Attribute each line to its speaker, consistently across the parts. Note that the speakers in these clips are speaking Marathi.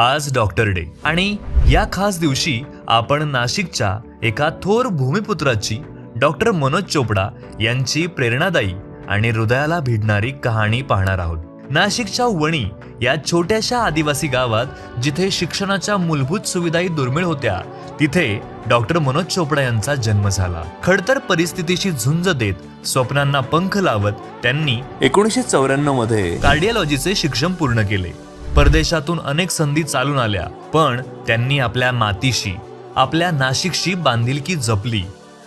Speaker 1: आज डॉक्टर डे आणि या खास दिवशी आपण नाशिकच्या एका थोर भूमिपुत्राची डॉक्टर मनोज चोपडा यांची प्रेरणादायी आणि हृदयाला भिडणारी कहाणी पाहणार आहोत. नाशिकच्या वणी या छोट्याशा आदिवासी गावात जिथे शिक्षणाच्या मूलभूत सुविधाही दुर्मिळ होत्या तिथे डॉक्टर मनोज चोपडा यांचा जन्म झाला. खडतर परिस्थितीशी झुंज देत स्वप्नांना पंख लावत त्यांनी एकोणीसशे चौऱ्याण्णवमध्ये कार्डिओलॉजीचे शिक्षण पूर्ण केले. परदेशातून अनेक संधी चालून आल्या पण त्यांनी आपल्या मातीशी आपल्या नाशिकशी बांधिलकी जपली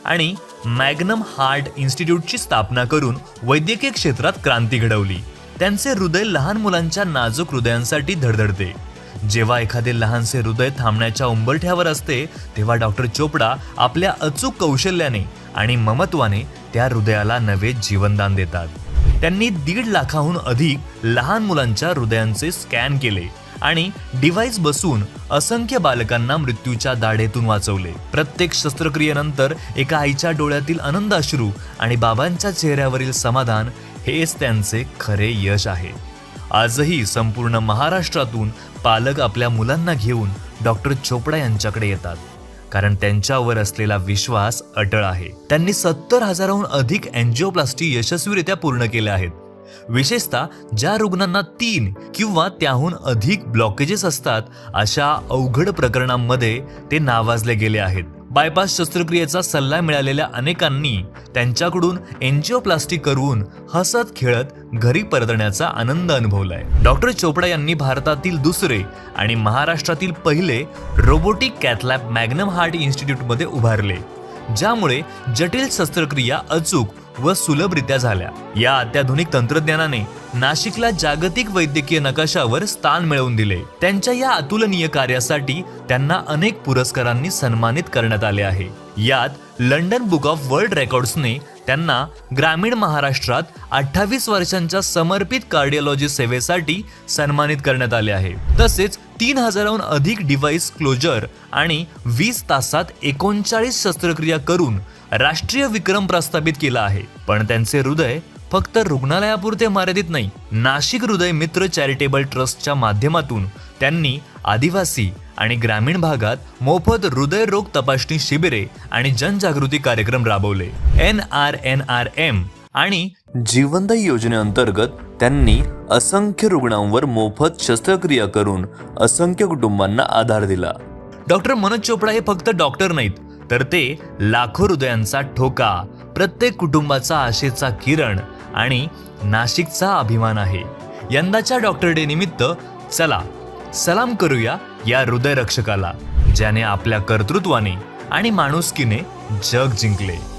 Speaker 1: आणि मॅग्नम हार्ट इन्स्टिट्यूटची स्थापना करून वैद्यकीय क्षेत्रात क्रांती घडवली. त्यांचे हृदय लहान मुलांच्या नाजूक हृदयांसाठी धडधडते. जेव्हा एखादे लहानसे हृदय थांबण्याच्या उंबरठ्यावर असते तेव्हा डॉक्टर चोपडा आपल्या अचूक कौशल्याने आणि ममत्वाने त्या हृदयाला नवे जीवनदान देतात. त्यांनी दीड लाखाहून अधिक लहान मुलांच्या हृदयांचे स्कॅन केले आणि डिव्हाइस बसून असंख्य बालकांना मृत्यूच्या दाढेतून वाचवले. प्रत्येक शस्त्रक्रियेनंतर एका आईच्या डोळ्यातील आनंद अश्रू आणि बाबांच्या चेहऱ्यावरील समाधान हेच त्यांचे खरे यश आहे. आजही संपूर्ण महाराष्ट्रातून पालक आपल्या मुलांना घेऊन डॉक्टर चोपडा यांच्याकडे येतात. कारण त्यांच्यावर असलेला विश्वास अटळ आहे. त्यांनी सत्तर हजाराहून अधिक अँजिओप्लास्टी यशस्वीरित्या पूर्ण केल्या आहेत. विशेषतः ज्या रुग्णांना तीन किंवा त्याहून अधिक ब्लॉकेजेस असतात अशा अवघड प्रकरणांमध्ये ते नावाजले गेले आहेत. बायपास शस्त्रक्रियेचा सल्ला मिळालेल्या अनेकांनी त्यांच्याकडून एन्जिओप्लास्टी करून हसत खेळत घरी परतण्याचा आनंद अनुभवलाय. डॉक्टर चोपडा यांनी भारतातील दुसरे आणि महाराष्ट्रातील पहिले रोबोटिक कॅथलॅब मॅग्नम हार्ट इन्स्टिट्यूटमध्ये उभारले. ज्यामुळे जटिल शस्त्रक्रिया अचूक व सुलभरित्या झाल्या. या अत्याधुनिक तंत्रज्ञानाने नाशिकला जागतिक वैद्यकीय नकाशावर स्थान मिळवून दिले. त्यांच्या या अतुलनीय कार्यासाठी त्यांना अनेक पुरस्कारांनी सन्मानित करण्यात आले आहे. यात लंडन बुक ऑफ वर्ल्ड रेकॉर्ड्सने त्यांना ग्रामीण महाराष्ट्रात अठ्ठावीस वर्षांच्या समर्पित कार्डिओलॉजी सेवेसाठी सन्मानित करण्यात आले आहे. तसेच तीन हजाराहून अधिक डिव्हाइस क्लोजर आणि वीस तासात एकोणचाळीस शस्त्रक्रिया करून राष्ट्रीय विक्रम प्रस्थापित केला आहे. पण त्यांचे हृदय फक्त रुग्णालयापुरते मर्यादित नाही नाशिक हृदय मित्र चॅरिटेबल ट्रस्टच्या माध्यमातून त्यांनी आदिवासी आणि ग्रामीण भागात मोफत हृदयरोग तपासणी शिबिरे आणि जनजागृती कार्यक्रम राबवले. N R N R M आणि जीवनदायी योजनेअंतर्गत त्यांनी असंख्य रुग्णांवर मोफत शस्त्रक्रिया करून असंख्य कुटुंबांना आधार दिला. डॉक्टर मनोज चोपडा हे फक्त डॉक्टर नाहीत तर ते लाखो हृदयांचा ठोका प्रत्येक कुटुंबाचा आशेचा किरण आणि नाशिकचा अभिमान आहे. यंदाच्या डॉक्टर डे निमित्त चला सलाम करूया या हृदयरक्षकाला ज्याने आपल्या कर्तृत्वाने आणि माणुसकीने जग जिंकले.